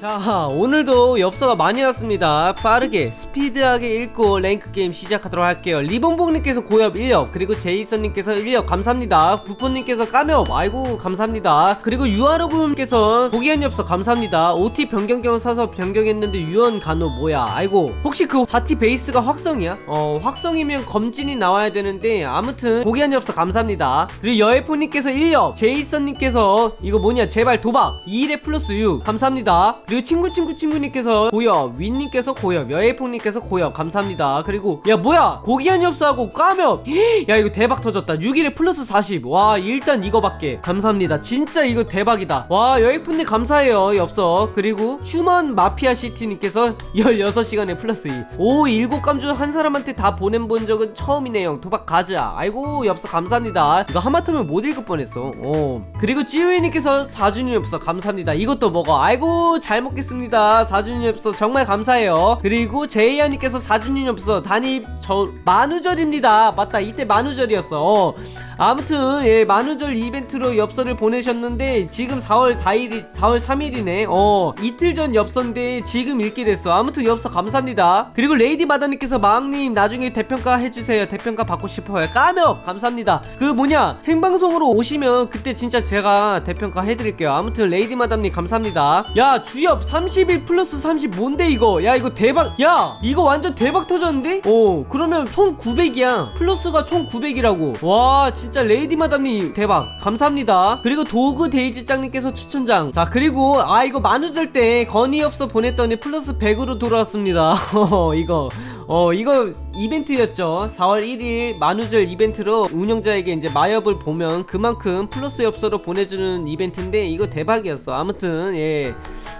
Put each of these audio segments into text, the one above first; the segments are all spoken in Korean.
자 오늘도 엽서가 많이 왔습니다. 빠르게 스피드하게 읽고 랭크게임 시작하도록 할게요. 리본봉님께서 고엽 1엽 그리고 제이선님께서 1엽 감사합니다. 부포님께서 까엽 아이고 감사합니다. 그리고 유아로그님께서 고기한 엽서 감사합니다. OT 변경경 사서 변경했는데 유언 간호 뭐야? 아이고 혹시 그 4T 베이스가 확성이야? 어 확성이면 검진이 나와야 되는데 아무튼 고기한 엽서 감사합니다. 그리고 여해포님께서 1엽 제이선님께서 이거 뭐냐? 제발 도박. 2일에 플러스 6 감사합니다. 그리고 친구 친구 친구님께서 고엽 윈님께서 고엽 여예폭님께서 고엽 감사합니다. 그리고 야 뭐야? 고기한 엽수하고 까면 야 이거 대박 터졌다. 6일에 플러스 40와 일단 이거밖에. 감사합니다. 진짜 이거 대박이다. 와 여예폭님 감사해요 엽서. 그리고 휴먼 마피아 시티님께서 16시간에 플러스 2 오, 7감주 한 사람한테 다 보낸 본 적은 처음이네요. 도박 가자. 아이고 엽서 감사합니다. 이거 하마터면 못 읽을 뻔했어. 오. 그리고 찌우이님께서 4주년 엽서 감사합니다. 이것도 먹어. 아이고 잘잘 먹겠습니다. 4주년 엽서 정말 감사해요. 그리고 제이아님께서 4주년 엽서 단입 저 만우절입니다. 맞다 이때 만우절이었어. 어. 아무튼 예 만우절 이벤트로 엽서를 보내셨는데 지금 4월 4일 4월 3일이네. 어 이틀 전 엽서인데 지금 읽게 됐어. 아무튼 엽서 감사합니다. 그리고 레이디 마다님께서 마왕님 나중에 대평가 해주세요. 대평가 받고 싶어요. 까며 감사합니다. 그 뭐냐 생방송으로 오시면 그때 진짜 제가 대평가 해드릴게요. 아무튼 레이디 마담님 감사합니다. 야 주야! 기업 31 플러스 30 뭔데 이거? 야 이거 대박 야 이거 완전 대박 터졌는데? 어 그러면 총 900이야. 플러스가 총 900이라고. 와 진짜 레이디 마담님 대박. 감사합니다. 그리고 도그 데이지 짱님께서 추천장. 자 그리고 아 이거 만우절 때 건의 없어 보냈더니 플러스 100으로 돌아왔습니다. 이거. 어 이거 이벤트였죠. 4월 1일 만우절 이벤트로 운영자에게 이제 마엽을 보면 그만큼 플러스 엽서로 보내주는 이벤트인데 이거 대박이었어. 아무튼 예.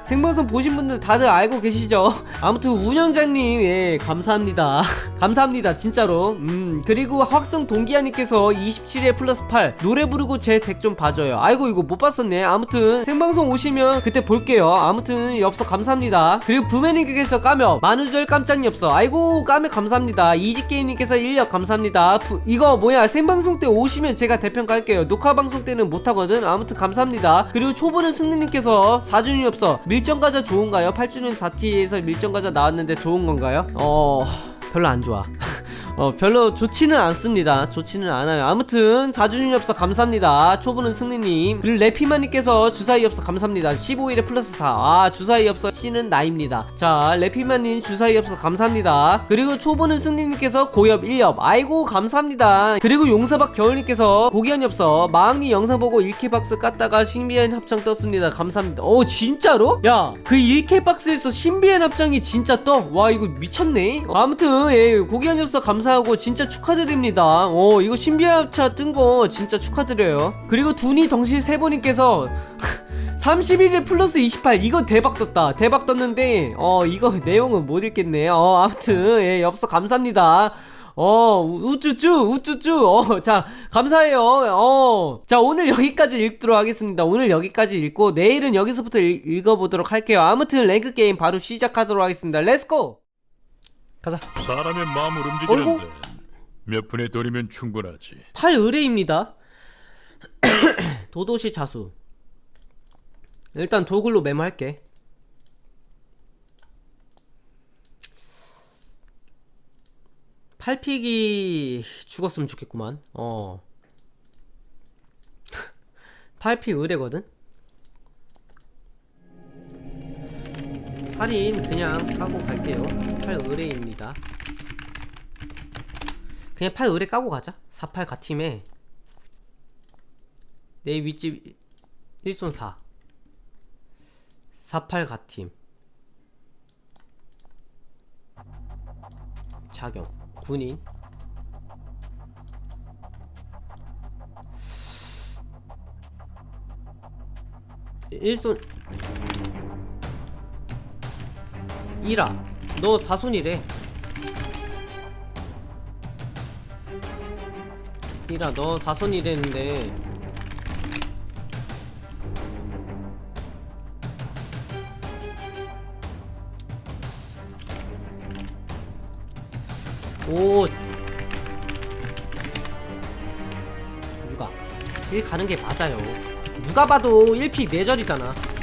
생방송 보신 분들 다들 알고 계시죠? 아무튼 운영자님 예 감사합니다. 감사합니다 진짜로. 음 그리고 확성 동기아님께서 27회 플러스 8 노래 부르고 제 덱 좀 봐줘요. 아이고 이거 못 봤었네. 아무튼 생방송 오시면 그때 볼게요. 아무튼 엽서 감사합니다. 그리고 부메님께서 까며 만우절 깜짝 엽서. 아이고 까메 감사합니다. 이지게임님께서 1력 감사합니다. 부, 이거 뭐야 생방송 때 오시면 제가 대편 갈게요. 녹화 방송 때는 못하거든? 아무튼 감사합니다. 그리고 초보는 승리님께서 4주년이 없어. 밀정과자 좋은가요? 8주년 4T에서 밀정과자 나왔는데 좋은건가요? 어... 별로 안좋아. 어 별로 좋지는 않습니다. 좋지는 않아요. 아무튼 4주년 엽서 감사합니다. 초보는 승리님. 그리고 레피마님께서 주사위 엽서 감사합니다. 15일에 플러스 4아 주사위 엽서 씨는 나입니다. 자 레피마님 주사위 엽서 감사합니다. 그리고 초보는 승리님께서 고엽 1엽. 아이고 감사합니다. 그리고 용사박 겨울님께서 고기한 엽서. 마왕님 영상 보고 1K 박스 깠다가 신비한 합창 떴습니다. 감사합니다. 오 진짜로? 야 그 1K 박스에서 신비한 합창이 진짜 떠? 와 이거 미쳤네. 아무튼 예 고기한 엽서 감사합니다. 감사하고 진짜 축하드립니다 오 이거 신비합차 뜬 거 진짜 축하드려요 그리고 두니 덩실 세보님께서 31일 플러스 28 이거 대박 떴다 대박 떴는데 어 이거 내용은 못 읽겠네요 어 아무튼 예 엽서 감사합니다 어, 우쭈쭈, 우쭈쭈. 어, 자, 감사해요. 어. 자, 오늘 여기까지 읽도록 하겠습니다. 오늘 여기까지 읽고, 내일은 여기서부터 읽, 어보도록 할게요. 아무튼 랭크게임 바로 시작하도록 하겠습니다. 렛츠고! 가자. 사람의 마음을 움직이는데 어이구. 몇 분의 돈이면 충분하지. 8 의뢰입니다. 도도시 자수. 일단 도굴로 매매할게. 팔픽이 죽었으면 좋겠구만. 어. 팔픽 의뢰거든. 8인 그냥 까고 갈게요. 8의뢰입니다. 그냥 8의뢰 까고 가자. 48 가팀에 내 윗집 1손 4 48 가팀 자격 군인 1손 이라. 너 사손이래. 이라 너 사순이랬는데. 오. 누가? 1 가는 게 맞아요. 누가 봐도 1피 4절이잖아.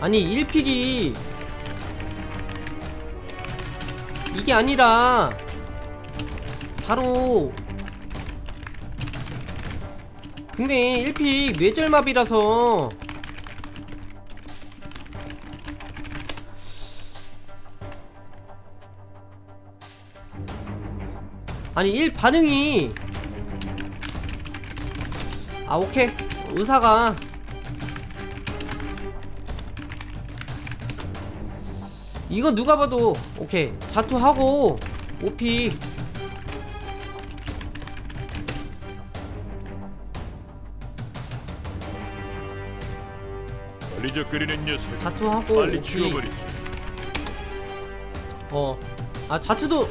아니 1픽이 이게 아니라 바로 근데 1픽 뇌절마비라서 아니 1 반응이 아 오케이. 의사가 이거 누가 봐도 오케이 자투하고 오피 걸리적거리는 녀석. 자투하고 빨리 오피 치워버리지. 어 아 자투도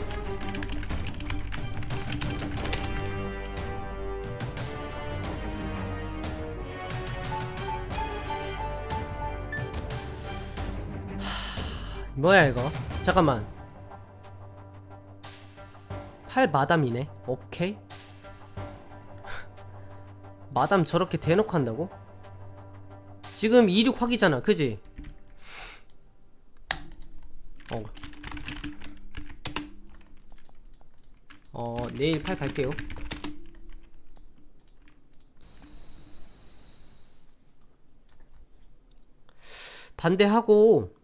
뭐야 이거 잠깐만 팔 마담이네 오케이 마담 저렇게 대놓고 한다고? 지금 26 확이잖아 그지? 어. 어, 내일 팔 갈게요. 반대하고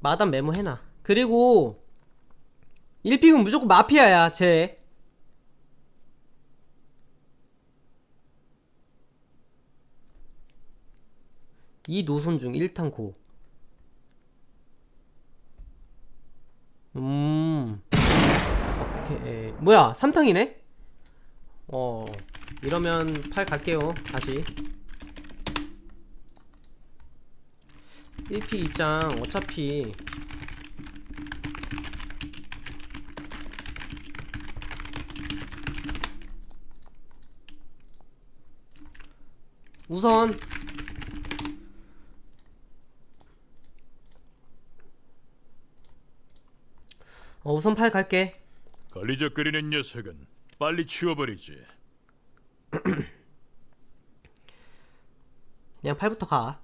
마담 메모해놔. 그리고 1픽은 무조건 마피아야, 쟤. 이 노선 중 1탄 고. 음. 오케이. 뭐야, 3탕이네? 어. 이러면 8 갈게요. 다시. 1피 입장 어차피 우선 어, 우선 8 갈게. 걸리적거리는 녀석은 빨리 치워버리지. 그냥 8부터 가.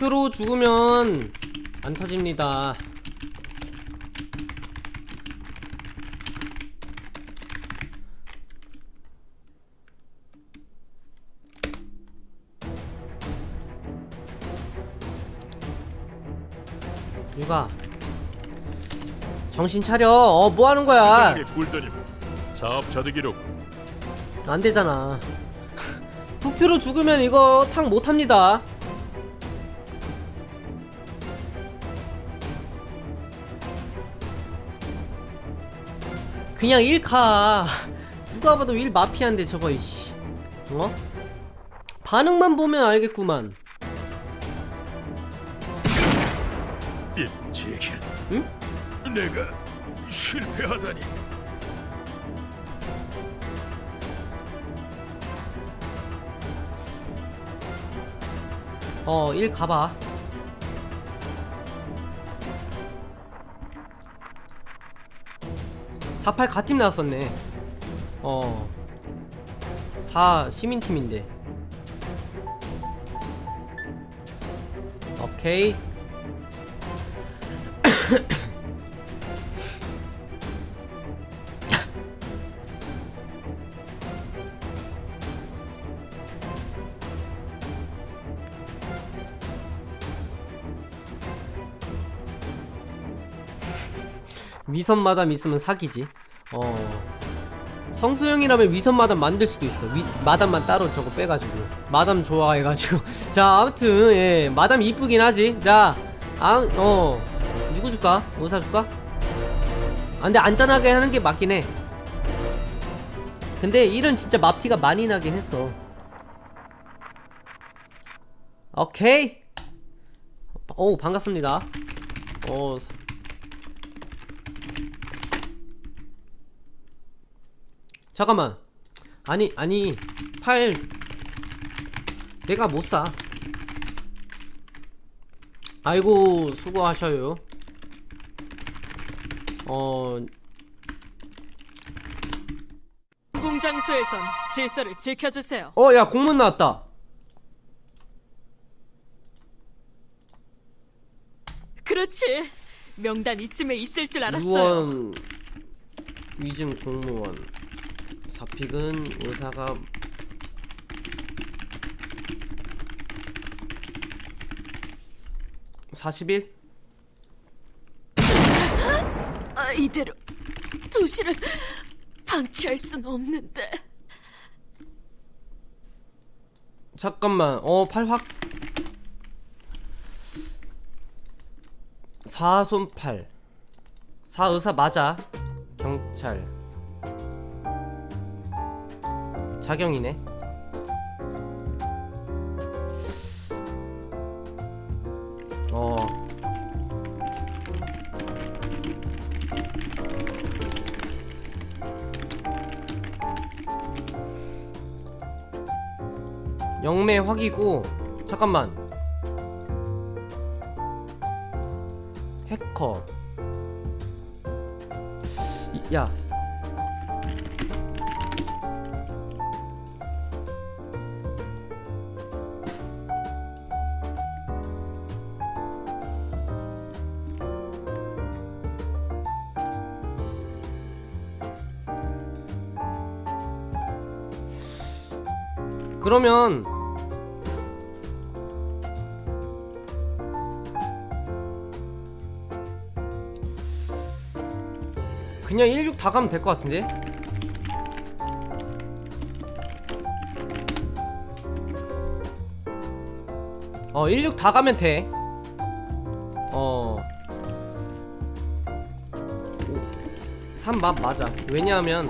투표로 죽으면 안 터집니다. 누가 정신 차려. 어, 뭐 하는 거야? 굴더니 자업자득이로고. 안 되잖아. 투표로 죽으면 이거 탕 못 합니다. 그냥 1카. 누가 봐도 1 마피아인데 저거 이씨. 어? 반응만 보면 알겠구만. 응? 내가 실패하다니. 어, 1 가봐. 사팔 가팀 나왔었네. 어. 4 시민팀인데. 오케이. 위선 마담 있으면 사기지. 어. 성수형이라면 위선 마담 만들 수도 있어. 위, 마담만 따로 저거 빼가지고. 마담 좋아해가지고. 자, 아무튼, 예. 마담 이쁘긴 하지. 자, 아, 어. 누구 줄까? 의사 줄까? 아, 근데 안전하게 하는 게 맞긴 해. 근데 일은 진짜 맙티가 많이 나긴 했어. 오케이. 오, 반갑습니다. 어, 잠깐만 아니 아니 팔 내가 못사 아이고 수고하셔요 어 공장소에선 질서를 지켜주세요. 어, 야, 공문 나왔다. 그렇지. 명단 이쯤에 있을 줄 알았어요. 유원 위증 공무원 사픽은 의사가 (41) 아, 이대로 도시를 방치할 순 없는데. 잠깐만. 어 팔확. 사손팔. 사의사 맞아. 경찰 자경이네. 어. 영매 확이고 잠깐만. 해커. 이- 야 그러면 그냥 16 다 가면 될 것 같은데? 어, 16 다 가면 돼. 어. 3밥 맞아. 왜냐하면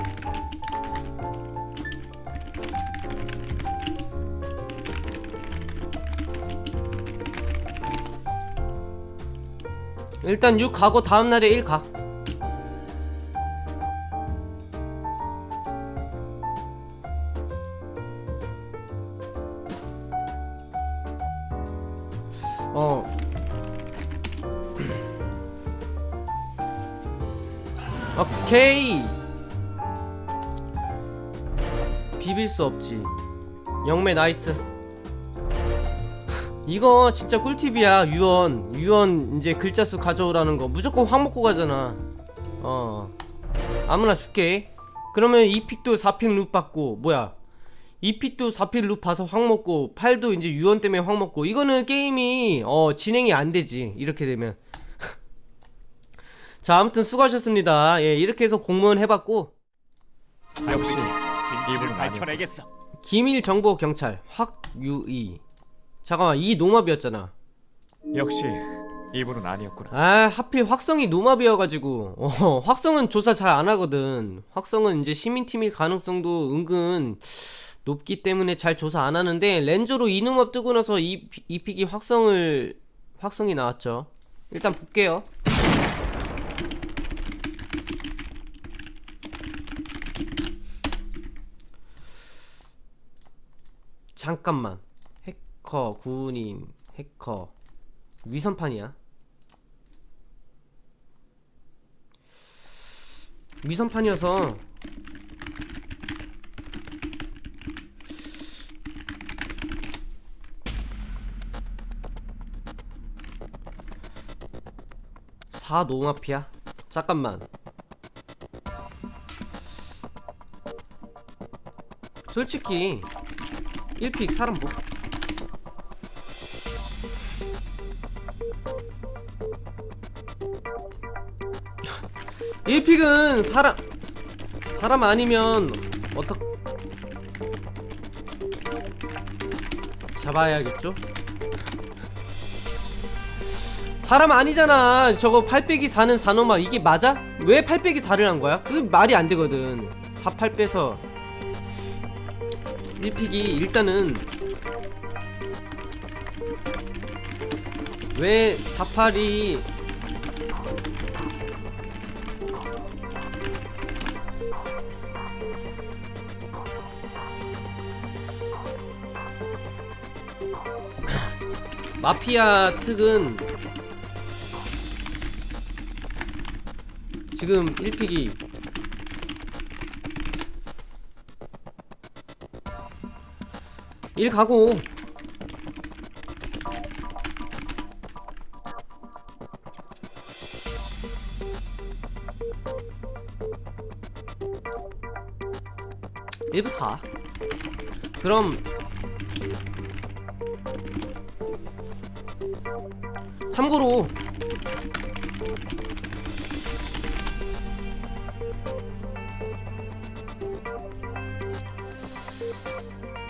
일단 6 가고 다음 날에 1 가. 어. 오케이. 비빌 수 없지. 영매 나이스. 이거 진짜 꿀팁이야 유언. 유언 이제 글자 수 가져오라는 거. 무조건 확 먹고 가잖아. 어. 아무나 줄게. 그러면 2픽도 4픽 룩 받고 뭐야? 2픽도 4픽 룩 봐서 확 먹고 8도 이제 유언 때문에 확 먹고. 이거는 게임이 어 진행이 안 되지 이렇게 되면. 자 아무튼 수고하셨습니다. 예 이렇게 해서 공무원 해봤고. 역시 진실을 밝혀내겠어. 기밀 정보 경찰 확유이 잠깐만 이 농업이었잖아. 역시 이분은 아니었구나. 아 하필 확성이 노마비여가지고. 어 확성은 조사 잘 안 하거든. 확성은 이제 시민팀일 가능성도 은근 높기 때문에 잘 조사 안 하는데 렌저로 이노맙 뜨고 나서 이, 이 픽이 확성을 확성이 나왔죠. 일단 볼게요. 잠깐만 해커 군인 해커. 위선판이야. 위선판이어서 사 노마피아? 잠깐만. 솔직히 1픽 사람 뭐 1픽은 사람 사람 아니면 어떡 잡아야겠죠? 사람 아니잖아. 저거 8 빼기 4는 4노마 이게 맞아? 왜 8 빼기 4를 한 거야? 그 말이 안 되거든. 4, 8 빼서 1픽이 일단은 왜 4, 8이 마피아 특은 지금 1픽이 일 가고. 일부 가. 그럼 참고로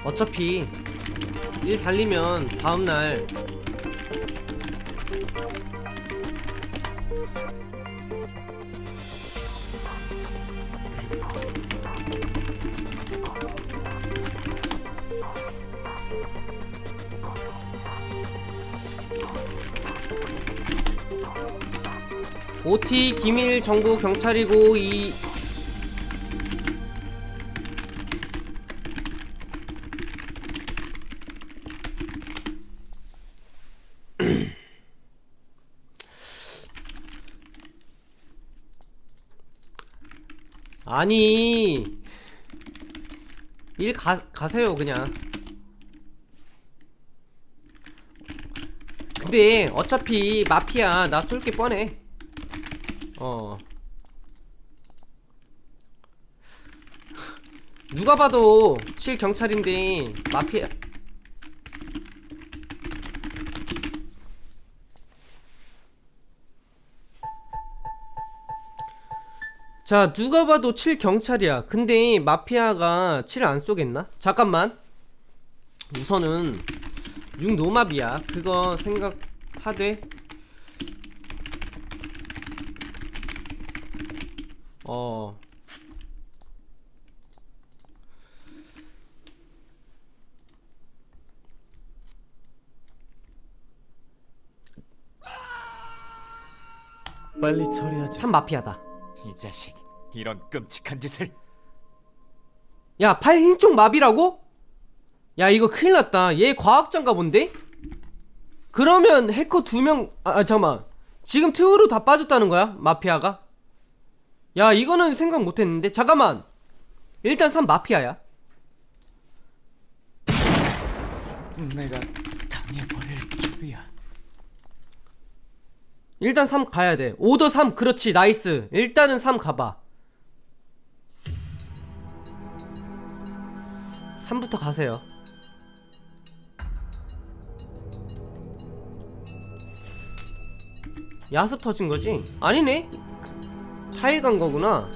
어차피 일 달리면 다음날 OT 기밀 정보 경찰이고 이 아니 일 가, 가세요 그냥. 근데 어차피 마피아 나 쏠게 뻔해 어. 누가 봐도 7 경찰인데 마피아. 자 누가 봐도 7 경찰이야. 근데 마피아가 7을 안 쏘겠나? 잠깐만. 우선은 6 노마비야. 그거 생각하되 어 빨리 처리하자. 3 마피아다 이 자식 이런 끔찍한 짓을 야, 팔 흰쪽 마비라고? 야, 이거 큰일 났다. 얘 과학자인가 본데? 그러면 해커 두 명, 아, 아, 잠깐만. 지금 트우로 다 빠졌다는 거야? 마피아가? 야, 이거는 생각 못 했는데? 잠깐만. 일단 3 마피아야. 내가 당해버릴 줄이야. 일단 3 가야 돼. 오더 3, 그렇지, 나이스. 일단은 3 가봐. 3부터 가세요. 야습 터진 거지? 아니네? 그, 타일 간 거구나.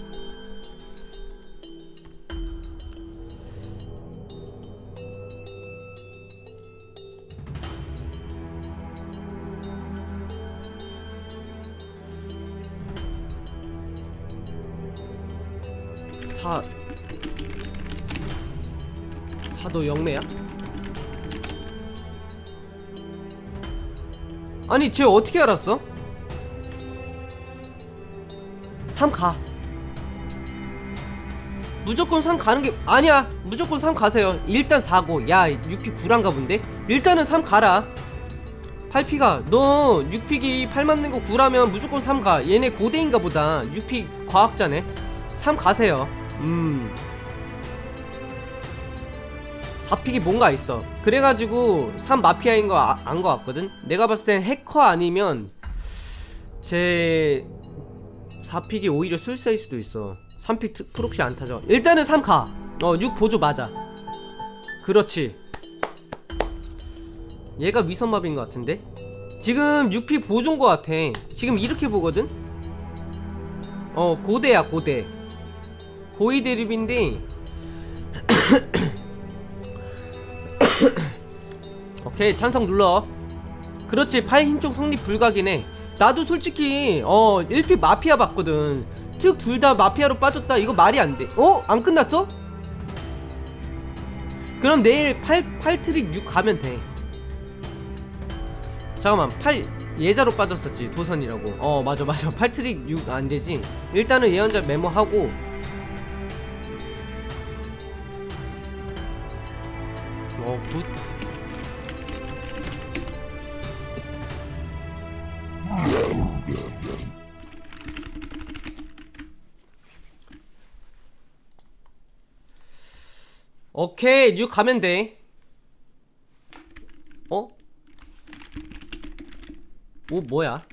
사 사도 영매야? 아니 쟤 어떻게 알았어? 3 가. 무조건 3 가는 게 아니야. 무조건 3 가세요. 일단 4고. 야, 6피 9란가 본데. 일단은 3 가라. 8피가 너 6픽이 8 맞는 거 9라면 무조건 3 가. 얘네 고대인가 보다. 6픽 과학자네. 3 가세요. 음. 4픽이 뭔가 있어. 그래가지고 3 마피아인 거 안거 같거든. 내가 봤을 땐 해커 아니면 제 4픽이 오히려 술사일 수도 있어. 3픽 프록시 안 타죠. 일단은 3 가. 어, 6 보조 맞아. 그렇지. 얘가 위선마비인 것 같은데? 지금 6픽 보조인 것 같아. 지금 이렇게 보거든? 어, 고대야, 고대. 고위 대립인데 오케이 찬성 눌러 그렇지 팔 흰쪽 성립 불가긴 해 나도 솔직히 어 1픽 마피아 봤거든. 특 둘 다 마피아로 빠졌다. 이거 말이 안돼. 어? 안 끝났어? 그럼 내일 8, 8트릭 6 가면 돼. 잠깐만 8 예자로 빠졌었지 도선이라고. 어 맞아 맞아. 8트릭 6 안되지? 일단은 예언자 메모하고 오케이 6 가면 돼. 어? 오 뭐야?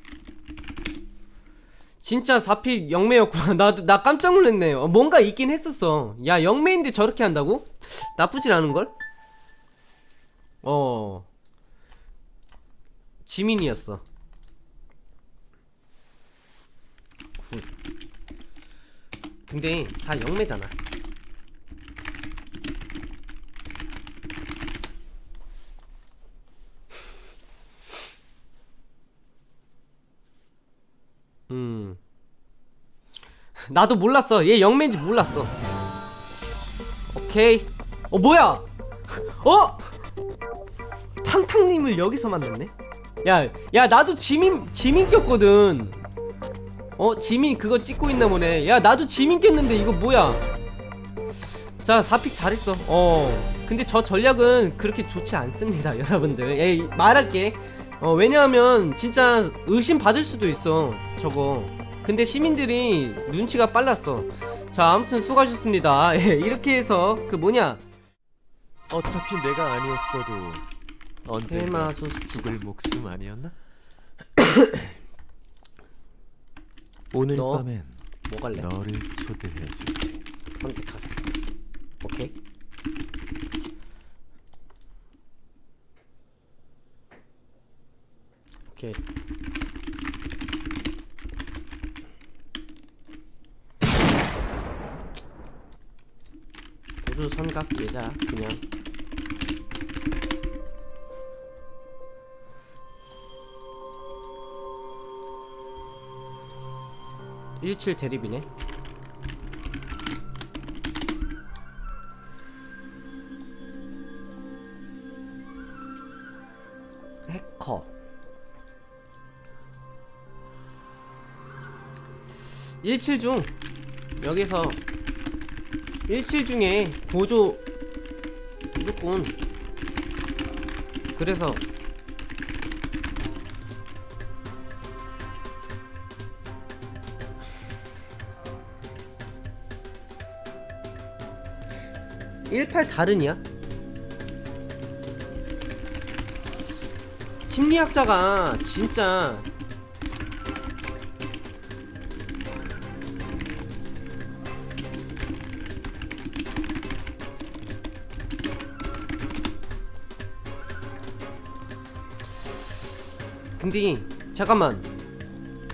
진짜 4픽 영매였구나. 나도 나 깜짝 놀랐네. 어, 뭔가 있긴 했었어. 야 영매인데 저렇게 한다고? 나쁘진 않은걸? 어. 지민이었어. 굿. 근데 4 영매잖아 음. 나도 몰랐어. 얘 영매인지 몰랐어. 오케이. 어 뭐야? 어? 탕탕님을 여기서 만났네. 야, 야 나도 지민 지민 꼈거든. 어 지민 그거 찍고 있나 보네. 야 나도 지민 꼈는데 이거 뭐야? 자 4픽 잘했어. 어. 근데 저 전략은 그렇게 좋지 않습니다, 여러분들. 예, 말할게. 어, 왜냐하면 진짜 의심 받을 수도 있어. 저거. 근데 시민들이 눈치가 빨랐어. 자, 아무튼 수고하셨습니다. 예, 이렇게 해서 그 뭐냐? 어차피 내가 아니었어도 테마 소스 죽을 목숨 아니었나? 오늘 너? 밤엔 뭐 갈래? 너를 초대해 줄게. 선택하세요. 오케이. 오케이. 도주 선각 예자 그냥. 일칠 대립이네. 해커 일칠 중 여기서 일칠 중에 보조 무조건 그래서 일팔 다른이야? 심리학자가 진짜 근데 잠깐만.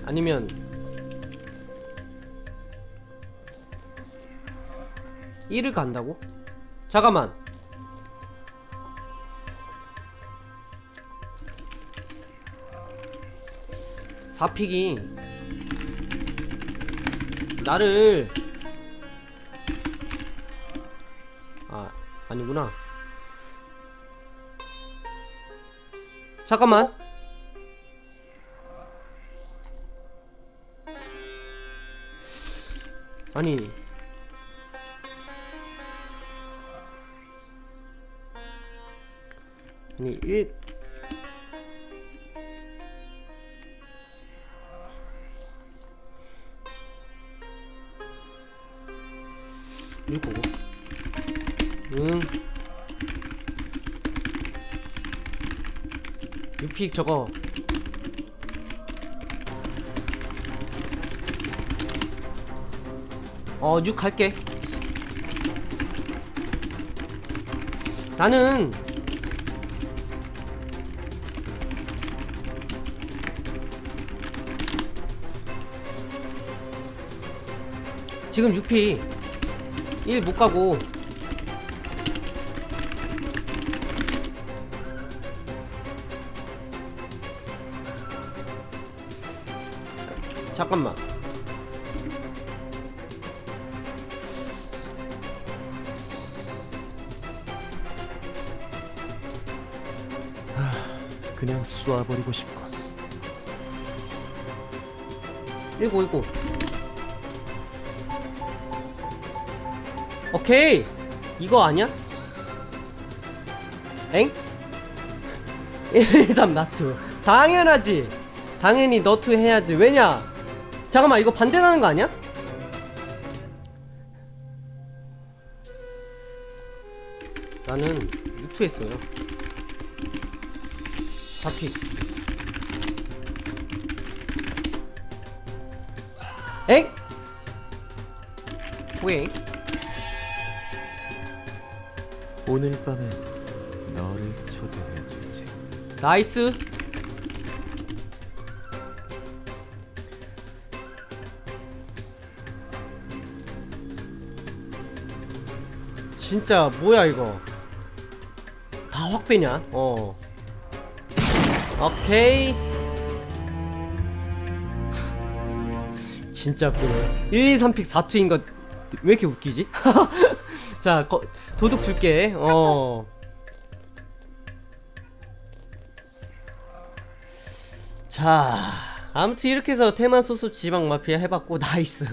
아니면 일을 간다고? 잠깐만. 사픽이 나를 아 아니구나. 잠깐만 아니. 아니 일. 이거 응. 유픽 저거 어, 6 갈게. 나는 지금 6피 1 못 가고 잠깐만 그냥 쏘아버리고 싶고. 1919 오케이 이거 아니야? 엥? 1, 2, 3 나투 당연하지 당연히 너투 해야지 왜냐 잠깐만 이거 반대나는 거 아니야? 나는 유투했어요. 4픽. 엥? 왜? 오늘 밤에 너를 초대해 주지. 나이스. 진짜 뭐야 이거? 다 확배냐? 어. 오케이. 진짜 그네 1, 2, 3픽 4투인 거 왜 이렇게 웃기지? 자, 거, 도둑 줄게. 어. 자, 아무튼 이렇게 해서 테마 소수 지방 마피아 해봤고 나이스.